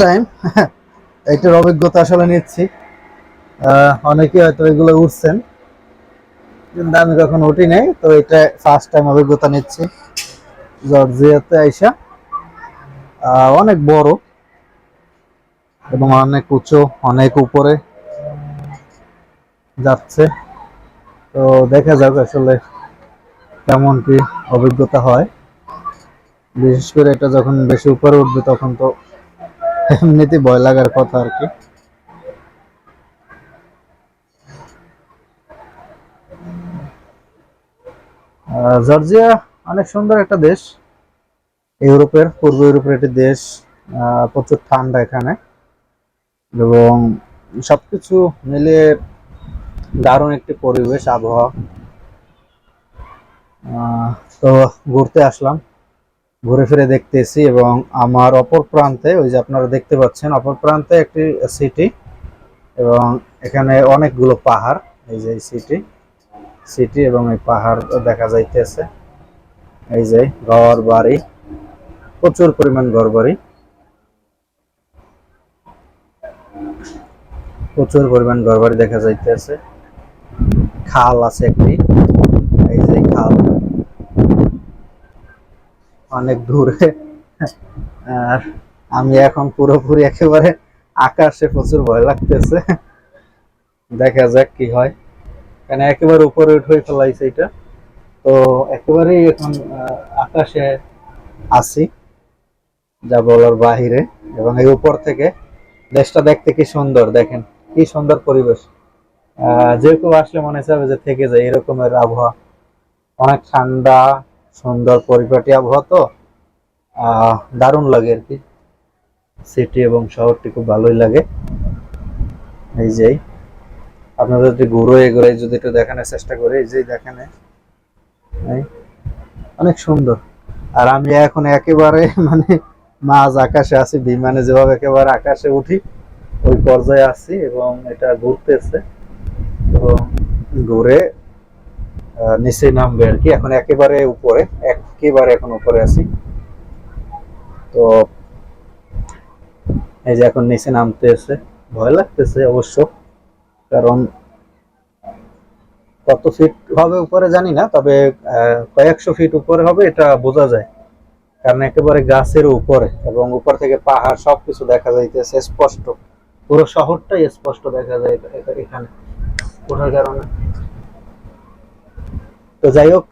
Time এটার অভিজ্ঞতা আসলে নিচ্ছি। অনেকে হয়তো এগুলো উঠছেন, কিন্তু আমি কখনো উঠি নাই, তো এটা ফার্স্ট টাইম অভিজ্ঞতা নিচ্ছি। জর্জিয়াতে আইসা অনেক বড় এবং অনেক উঁচু, অনেক উপরে যাচ্ছে। তো দেখা যাক আসলে কেমন কি অভিজ্ঞতা হয়। বিশেষ করে এটা যখন বেশি উপরে উঠবে, তখন তো এমনিতে ভয় লাগার কথা আর কি। জর্জিয়া অনেক সুন্দর একটা দেশ। ইউরোপের পূর্ব ইউরোপের একটি দেশ আহ, প্রচুর ঠান্ডা এখানে। এবং সবকিছু মিলিয়ে দারুণ একটি পরিবেশ আবহাওয়া। আহ, তো ঘুরতে আসলাম। ঘুরে ফিরে দেখতেছি এবং আমার অপর প্রান্তে, ওই যে আপনারা দেখতে পাচ্ছেন, অপর প্রান্তে একটি সিটি এবং এখানে অনেকগুলো পাহাড়, এই যে সিটি সিটি এবং এই পাহাড় দেখা যাইতেছে। এই যে ঘর বাড়ি, প্রচুর পরিমাণ ঘর বাড়ি। প্রচুর পরিমাণ ঘর বাড়ি দেখা যাইতেছে। খাল আছে একটি, এই যে খাল। অনেক দূরে। আর আমি এখন পুরোপুরি একেবারে আকাশে প্রচুর ভয় লাগতেছে। দেখা যাক কি হয়। কারণ একেবারে উপরে উঠে ফেলাইছে এটা। তো একেবারেই এখন আকাশে আছি, যা বলার বাহিরে। এবং এই উপর থেকে দেশটা দেখতে কি সুন্দর, দেখেন, কি সুন্দর পরিবেশ। যে কেউ আসলে মনে চাবে যে থেকে যায় এরকমের আবহাওয়া। অনেক ঠান্ডা সুন্দর পরিপাটি আবহাওয়া তো দারুণ লাগে আর কি। সিটি এবং শহরটি খুব ভালোই লাগে। এই যে আপনাদের যদি ঘুরো এগুলো যদি একটু দেখানোর চেষ্টা করি, এই যে দেখেন অনেক সুন্দর। আর আমি এখন একেবারে মানে মাঝ আকাশে আছি, বিমানে যেভাবে একেবারে আকাশে উঠি, ওই পর্যায়ে আছি এবং এটা ঘুরতেছে। তো ঘুরে নিচে নামবে আর কি। এখন একেবারে উপরে, একেবারে এখন উপরে আছি। তো এই যে এখন নিচে নামতেছে, ভয় লাগতেছে অবশ্য। কারণ কত ফিট হবে উপরে জানি না, তবে কয়েকশো ফিট উপরে হবে, এটা বোঝা যায়। কারণ একেবারে গাছের উপরে এবং উপর থেকে পাহাড় সবকিছু দেখা যাইতেছে স্পষ্ট। পুরো শহরটাই স্পষ্ট দেখা যায় এখানে। ওঠার কারণে। তো যাই হোক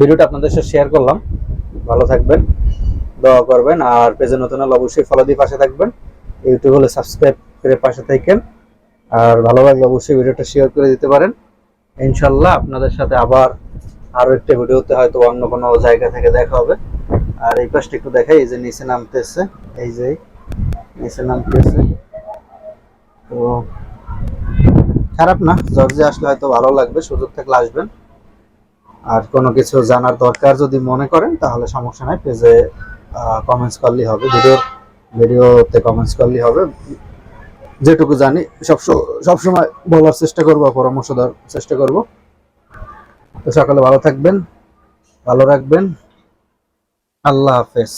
ভিডিওটা আপনাদের সাথে শেয়ার করলাম। ভালো থাকবেন, দোয়া করবেন, আর পেজে নতুন হলে অবশ্যই ফলো দিয়ে পাশে থাকবেন। ইউটিউব হলে সাবস্ক্রাইব করে পাশে থাকেন, আর ভালো লাগলে অবশ্যই ভিডিওটা শেয়ার করে দিতে পারেন। ইনশাল্লাহ আপনাদের সাথে আবার আরও একটা ভিডিওতে হয়তো অন্য কোনো জায়গা থেকে দেখা হবে। আর এই পাশটা একটু দেখাই, এই যে নিচে নামতেছে, এই যে, নিচে নামতেছে। তো খারাপ না জর্জে আসলে হয়তো ভালো লাগবে, সুযোগ থাকলে আসবেন। আর কোনো কিছু জানার দরকার যদি মনে করেন, তাহলে সমস্যা নাই, পেজে কমেন্টস করলেই হবে ভিডিও ভিডিওতে কমেন্টস করলেই হবে। যেটুকু জানি, সব সবসময় বলার চেষ্টা করব, পরামর্শ দেওয়ার চেষ্টা করব। তো সকালে ভালো থাকবেন, ভালো রাখবেন। আল্লাহ হাফেজ।